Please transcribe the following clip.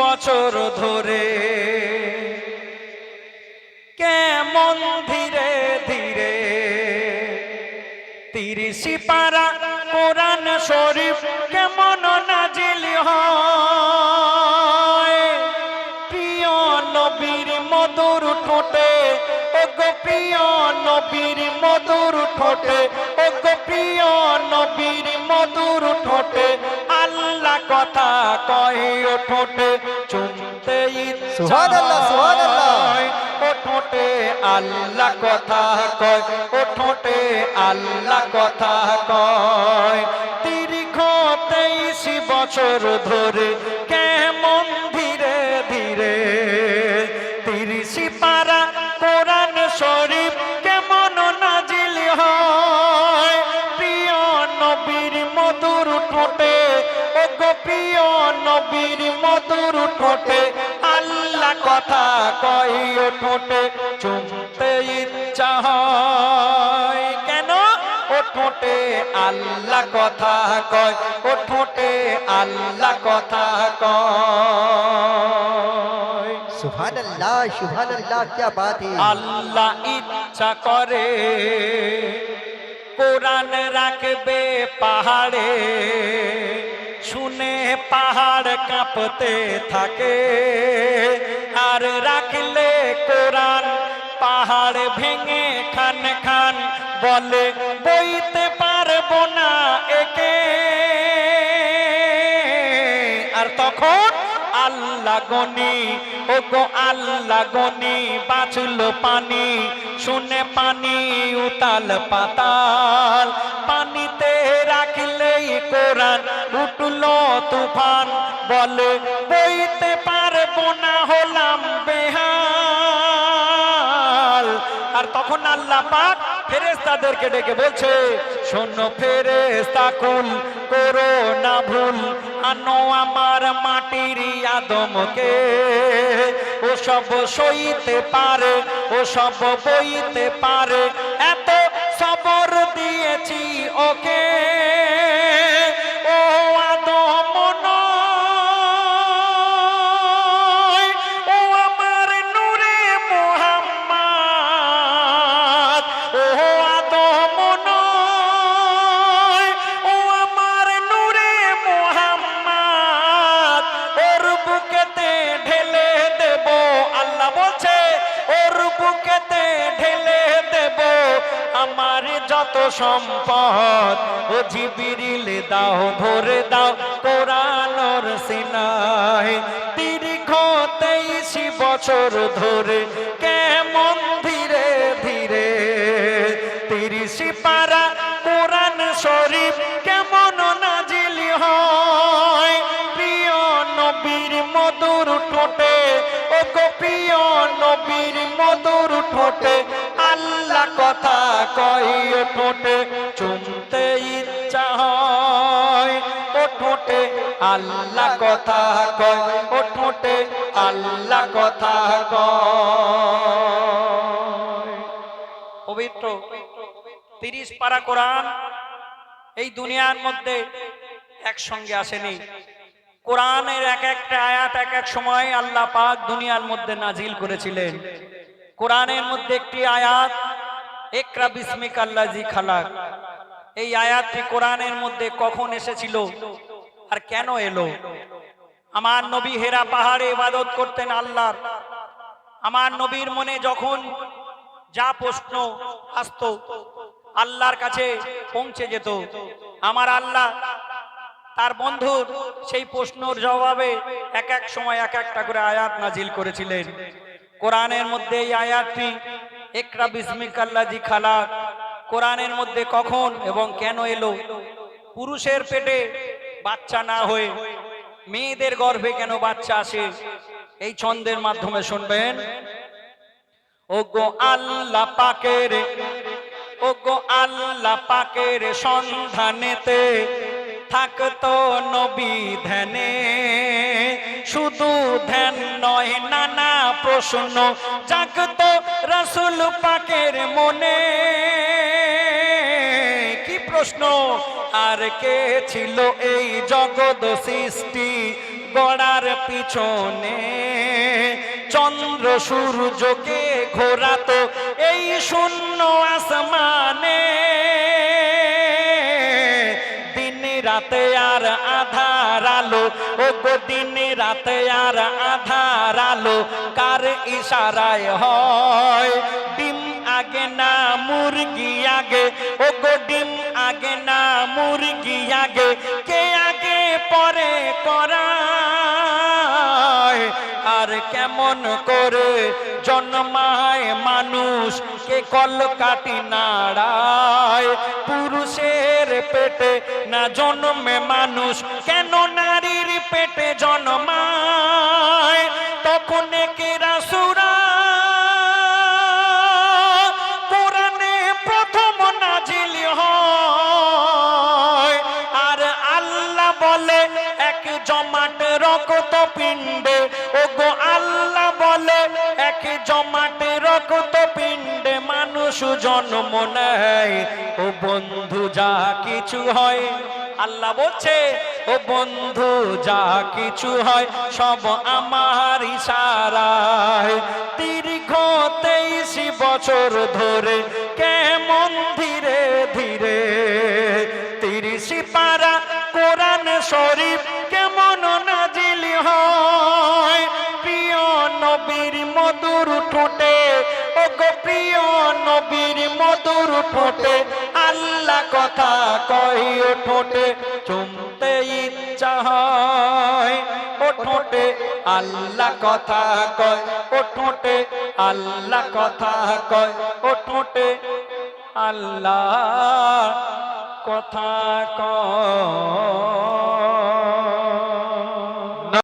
বছর ধরে। কেমন ধীরে ধীরে তিরিশি পারা কোরআন শরীফ কেমন নাজিল প্রিয় নবীর মধুর ঠোঁটে ও প্রিয় নবীর মধুর ঠোঁটে ও প্রিয় নবীর মধুর ঠোঁটে, আল্লাহ কথা কয় ও ঠোঁটে। চুমতে ইচ্ছা সুবহানাল্লাহ, সুবহানাল্লাহ। ও ঠোঁটে আল্লাহ কথা কয় ও ঠোঁটে আল্লাহ কথা কয় দীর্ঘ তেইশ বছর ধরে কেমন ধীরে ধীরে তিরিশি পারা কোরআন শরীফ কেমন নাজিল হয় প্রিয় নবীর মধুর ঠোঁটে নবীর মধুর ঠোঁটে আল্লাহ কথা কয়ে ঠোঁটে চুমতে ইচ্ছা হয়। কেন? ও ঠোঁটে আল্লাহ কথা কয় ও ঠোঁটে আল্লাহ কথা কয়। সুবহানাল্লাহ সুবহানাল্লাহ কি বাত আল্লাহ ইচ্ছা করে কোরআন রাখবে পাহাড়ে শুনে পাহাড় কাঁপতে থাকে। আর রাখলে কোরআন, পাহাড় ভেঙে খান খান বলে, বইতে পারব না একে। আর তখন আল্লাহ গনি ও গো আল্লাহ গনি বাঁচলো পানি, শুনে পানি উতাল পাতাল, পানিতে উঠল তুফান, বলে বইতে পারব না হলাম বেহাল। আর তখন আল্লাহ পাক ফেরেস্তাদেরকে ডেকে বলছে, শোনো ফেরেস্তা কুল করো না ভুল। আনো আমার মাটির আদমকে। ও সব সইতে পারে, ও সব বইতে পারে। এত সবর দিয়েছি ওকে। আমার যত সম্পদ ও জিবিরিল দাও, ভরে দাও, কোরআনর সিনায়। দীর্ঘ তেইশ বছর ধরে, কেমন ধীরে ধীরে। তিরিশ পারা কোরআন শরীফ কেমন নাজিল হয়। প্রিয় নবীর মধুর ঠোঁটে ঠোঁটে চুমতে ইচ্ছা হয়। ও আল্লাহ কথা কয় ও ঠোঁটে আল্লাহ কথা কয়। পবিত্র তিরিশ পারা কোরআন এই দুনিয়ার মধ্যে একসঙ্গে আসেনি। কোরআনের এক একটা আয়াত এক এক সময় আল্লাহ পাক দুনিয়ার মধ্যে নাজিল করেছিলেন। কোরআনের মধ্যে একটি আয়াত একরা বিস্মিক আল্লাজি খালাক। এই আয়াতটি কোরআনের মধ্যে কখন এসেছিল? আর কেন এলো? আমার নবী হেরা পাহাড়ে ইবাদত করতেন আল্লাহর। আমার নবীর মনে যখন যা প্রশ্ন আসতো, আল্লাহর কাছে পৌঁছে যেত। আমার আল্লাহ, তার বন্ধুর সেই প্রশ্নর জবাবে এক এক সময় এক একটা করে আয়াত নাজিল করেছিলেন। কোরআনের মধ্যে এই আয়াতটি একরা বিসমিক আল্লাজি খালাক। কোরআনের মধ্যে কখন এবং কেন এলো? পুরুষের পেটে বাচ্চা না হয়ে মেয়েদের গর্ভে কেন বাচ্চা আসে? এই ছন্দের মাধ্যমে শুনবেন। ও গো আল্লাহ পাকের ও গো আল্লাহ পাকের সন্ধানেতে থাকতো নবী ধ্যানে। শুধু ধ্যান নয়, নানা প্রশ্ন জাগতো রসুল পাকের মনে কি প্রশ্ন? আর কে ছিল এই জগৎ সৃষ্টি গড়ার পিছনে? চন্দ্র সূর্যকে ঘোরাতো এই শূন্য আসমানে। রাতে আর আধার আলো, ও গো রাতে আর আধার আলো, কার ইশারায় হয়? ডিম আগে না, মুরগি আগে, ও গো ডিম আগে না, মুরগি আগে, কে আগে পরে করায়? আর কেমন করে জন্মায় মানুষ কে কল কাটি নাড়ায়। পুরুষের পেটে না জন্মে মানুষ, কেন নারীর পেটে জন্মায়? তখন কে রাসুরা কোরআনে প্রথম নাজিল হয়। আর আল্লাহ বলে, এক জমাট রক্ত পিণ্ডে ও গো আল্লাহ জমাট রক্ত পিণ্ডে মানুষ জন্ম নেয়। ও বন্ধু, যা কিছু হয়, আল্লাহ বলছে, ও বন্ধু, যা কিছু হয়, সব আমার ইশারায়। দীর্ঘ তেইশ বছর ধরে কেমন ধীরে ধীরে তিরিশ পারা কোরআন শরীফ ঠোঁটে, আল্লাহ কথা কই ও ঠোঁটে, চুমতে ইচ্ছা হয়। ও ঠোঁটে, আল্লাহ কথা কয়, ও ঠোঁটে, আল্লাহ কথা কয়, ও ঠোঁটে, আল্লাহ কথা কয়।